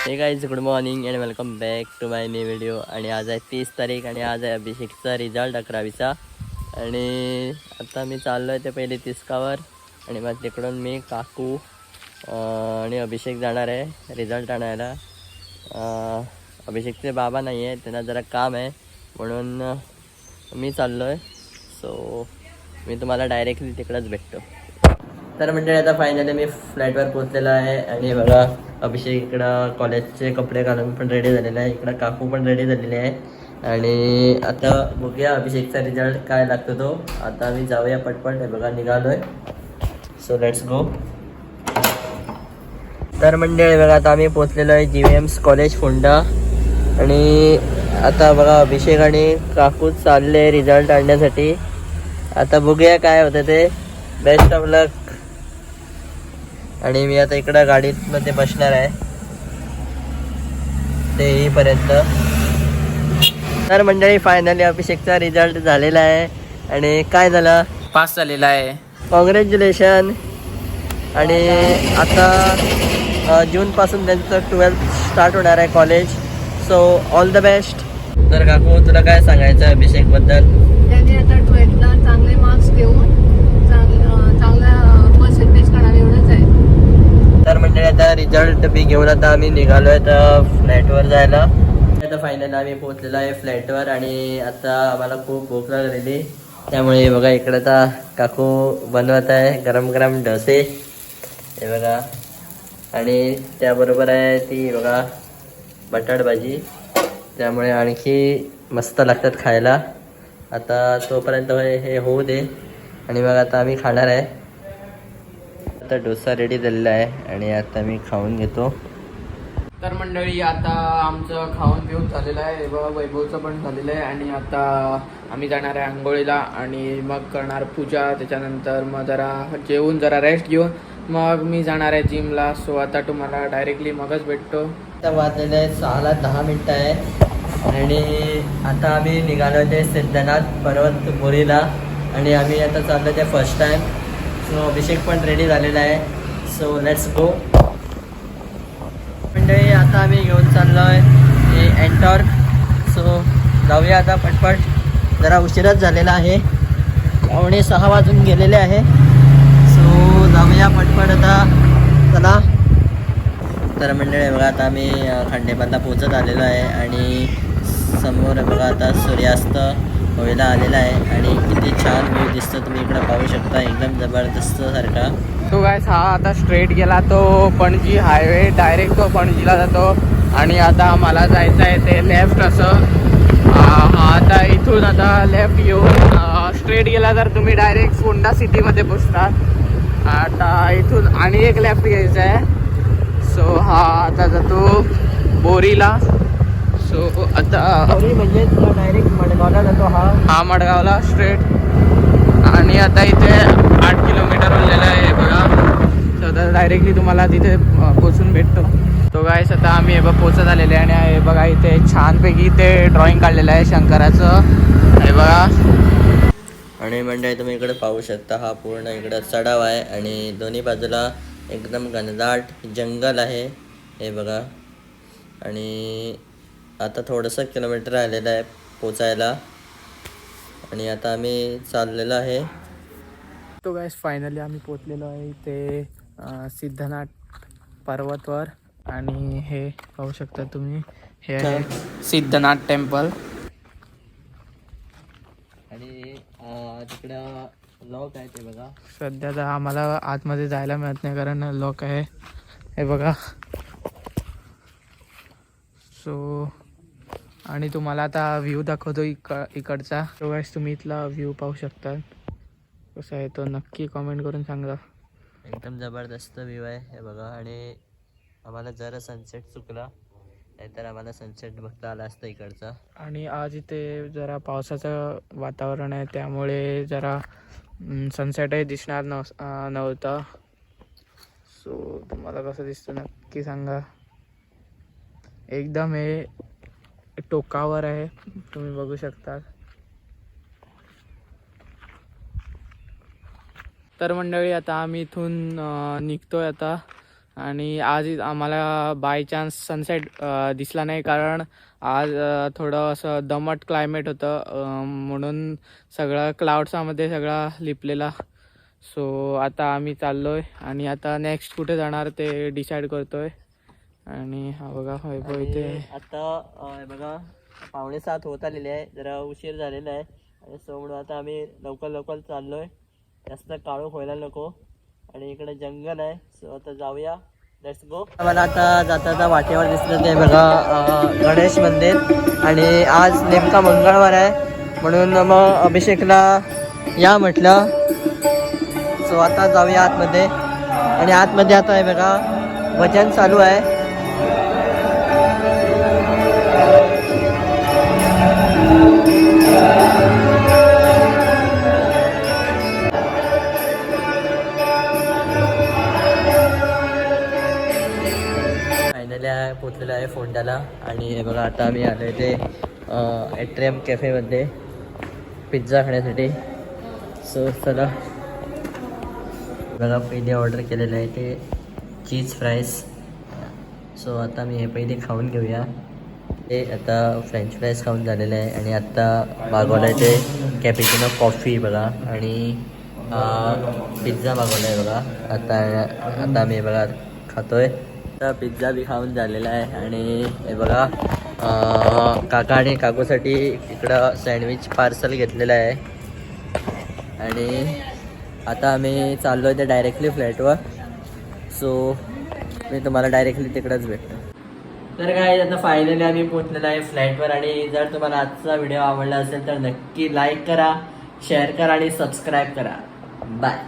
Hey guys good morning and welcome back to my new video आणि आज आहे तीस तारीख आणि आज आहे अभिषेकचा रिझल्ट अकरावीचा. आणि आता मी चाललो आहे ते पहिले तिसकावर. आणि मग तिकडून मी काकू आणि अभिषेक जाणार आहे रिझल्ट आणायला. अभिषेकचे बाबा नाही आहे त्यांना जरा काम आहे. म्हणून मी चाललो आहे सो मी तुम्हाला डायरेक्टली तिकडंच भेटतो. तर मंडळी आता फायनली मी फ्लाईटवर पोहोचलेलो आहे आणि बघा अभिषेक इकडं कॉलेजचे कपडे घालून पण रेडी झालेला आहे. इकडं काकू पण रेडी झालेली आहे. आणि आता बघूया अभिषेकचा रिझल्ट काय लागतो तो. आता आम्ही जाऊया पटपट. हे बघा निघालोय. सो लेट्स गो तर मंडळी बघा आता आम्ही पोहोचलेलो आहे G V M's college Ponda आणि आता बघा अभिषेक आणि काकू चालले रिझल्ट आणण्यासाठी. आता बघूया काय होतं ते. बेस्ट ऑफ लक आणि मी आता इकडं गाडीत मध्ये बसणार आहे. ते येईपर्यंत. तर मंडळी फायनली अभिषेकचा रिझल्ट झालेला आहे. आणि काय झालं? पास झालेला आहे. कॉंग्रॅच्युलेशन आणि आता जूनपासून त्यांचं ट्वेल्थ स्टार्ट होणार आहे college so all the best तर काकू तुला काय सांगायचं आहे अभिषेकबद्दल? त्याने आता ट्वेल्थला चांगले मार्क्स घेऊन चांगलं चांगला पर्सेंटेज काढावे एवढंच म्हणजे आता रिझल्ट बी घेऊन आता आम्ही निघालोय तर फ्लॅटवर जायला. आता फायनल आम्ही पोहोचलेलो आहे फ्लॅटवर आणि आता आम्हाला खूप भूक लागलेली. त्यामुळे बघा इकडे आता काकू बनवत आहे गरम गरम डोसे. हे बघा. आणि त्याबरोबर आहे ती बघा बटाट भाजी. त्यामुळे आणखी मस्त लागतात खायला. आता तोपर्यंत हे हे होऊ दे. आणि मग आता आम्ही खाणार आहे. आता डोसा रेडी झालेला आहे आणि आता मी खाऊन घेतो. तर मंडळी आता आमचं खाऊन पिऊन झालेलं आहे. बघा वैभवचं पण झालेलं आहे आणि आता आम्ही जाणार आहे आंघोळीला आणि मग करणार पूजा. त्याच्यानंतर मग जरा जेवून जरा रेस्ट घेऊन मग मी जाणार आहे जिमला सो आता तुम्हाला डायरेक्टली मगच भेटतो. आता वाजलेलं आहे सहाला दहा मिनटं आहे. आणि आता आम्ही निघालो ते सिद्धनाथ पर्वत बोरीला. आणि आम्ही आता चाललो ते फर्स्ट टाइम सो अभिषेक पण रेडी झालेला आहे. सो लेट्स गो मंडळी आता आम्ही घेऊन चाललो आहे हे एन्टॉर्क सो जाऊया आता पटपट. जरा उशीरच झालेला आहे. पावणे सहा वाजून गेलेले आहे. सो जाऊया पटपट आता. चला. तर मंडळी बघा आता आम्ही अ, पोचत आलेलो आहे आणि समोर बघा आता सूर्यास्त. व्हायला आलेला आहे आणि किती छान व्ह्यू दिसतो. तुम्ही इकडं पाहू शकता एकदम जबरदस्त सारखा. तो गायस हा आता स्ट्रेट गेला तो पणजी हायवे डायरेक्ट तो पणजीला जातो. आणि आता मला जायचं आहे ते लेफ्ट असं. हा आता इथून आता लेफ्ट येऊन स्ट्रेट गेला तर तुम्ही डायरेक्ट फोंडा सिटीमध्ये पोचतात आता इथून आणि एक लेफ्ट घ्यायचा आहे. सो हा आता जातो बोरीला. सो आता म्हणजे डायरेक्ट मडगावला जातो हा? हा मडगावला स्ट्रेट आणि आता इथे आठ किलोमीटर उरलेलं आहे बघा. तर आता डायरेक्टली तुम्हाला तिथे पोचून भेटतो. तो गायस आता आम्ही हे बघ पोचत आलेले आहे. आणि हे बघा इथे छानपैकी इथे ड्रॉइंग काढलेलं आहे शंकराचं. हे बघा. आणि मंडळी तुम्ही इकडे पाहू शकता हा पूर्ण इकडं चढाव आहे. आणि दोन्ही बाजूला एकदम घनदाट जंगल आहे. हे बघा. आणि आता थोडंसं किलोमीटर राहिलेलं आहे पोचायला. आणि आता आम्ही चाललेलो आहे. तो गायस फायनली आम्ही पोचलेलो आहे इथे अ, सिद्धनाथ पर्वतवर. आणि हे पाहू शकता तुम्ही हे आहे सिद्धनाथ टेम्पल. आणि तिकडं लॉक आहे ते बघा. सध्या तर आम्हाला आतमध्ये जायला मिळत नाही कारण लॉक आहे. हे बघा. सो आणि तुम्हाला आता व्ह्यू दाखवतो इक इकडचा. तो गाईस तुम्ही इथला व्ह्यू पाहू शकता. कसा आहे तो नक्की कमेंट करून सांगा. एकदम जबरदस्त व्ह्यू आहे हे बघा. आणि आम्हाला जरा सनसेट चुकला नाहीतर आम्हाला सनसेट बघता आला असतं इकडचा. आणि आज इथे जरा पावसाचं वातावरण आहे त्यामुळे जरा सनसेटही दिसणार नव नव्हता. सो तुम्हाला कसं दिसतं नक्की सांगा. एकदम हे टोकावर आहे. तुम्ही बघू शकता तर मंडळी आता आम्ही इथून निघतोय आता. आणि आज इ- आम्हाला बाय चान्स सनसेट दिसला नाही कारण आज थोडं असं दमट क्लायमेट होतं. म्हणून सगळं क्लाउड्सामध्ये सगळा लिपलेला. सो आता आम्ही चाललो आहे आणि आता नेक्स्ट कुठे जाणार ते डिसाईड करतो आहे आणि हा बघा वैभव इथे आता हे बघा पावणे सात होत आलेले आहे. जरा उशीर झालेला आहे. आणि सो म्हणून आता आम्ही लवकर लवकर चाललोय. जास्त काळोख व्हायला नको. आणि इकडे जंगल आहे. सो आता जाऊया. लेट्स गो मला आता जाता जाता वाटेवर दिसलं ते बघा गणेश मंदिर. आणि आज नेमका मंगळवार आहे. म्हणून मग अभिषेकला या म्हटलं. सो आता जाऊया आतमध्ये. आणि आतमध्ये आता आहे बघा भजन चालू आहे. पोचलेला आहे फोंडाला आणि हे बघा आता आम्ही आलो आहे ते एट्रियम कॅफेमध्ये पिझ्झा खाण्यासाठी. सो चला. बघा पहिले ऑर्डर केलेलं आहे ते चीज फ्राईज सो आता मी हे पहिले खाऊन घेऊया. ते आता फ्रेंच फ्राईज खाऊन झालेलं आहे आणि आत्ता मागवलं आहे ते कॅपिचिनो कॉफी बघा. आणि पिझ्झा मागवला आहे बघा. आता आता मी बघा खातोय. आता पिझ्झा बी खाऊन झालेला आहे. आणि हे बघा काका आणि काकूसाठी इकडं सँडविच पार्सल घेतलेलं आहे. आणि आता आम्ही चाललो आहे ते डायरेक्टली फ्लॅटवर सो मी तुम्हाला डायरेक्टली तिकडंच भेटतो. तर काय आता फायनली आम्ही पोहोचलेलो आहे फ्लॅटवर आणि जर तुम्हाला आजचा व्हिडिओ आवडला असेल तर नक्की लाईक करा शेअर करा आणि सबस्क्राईब करा. बाय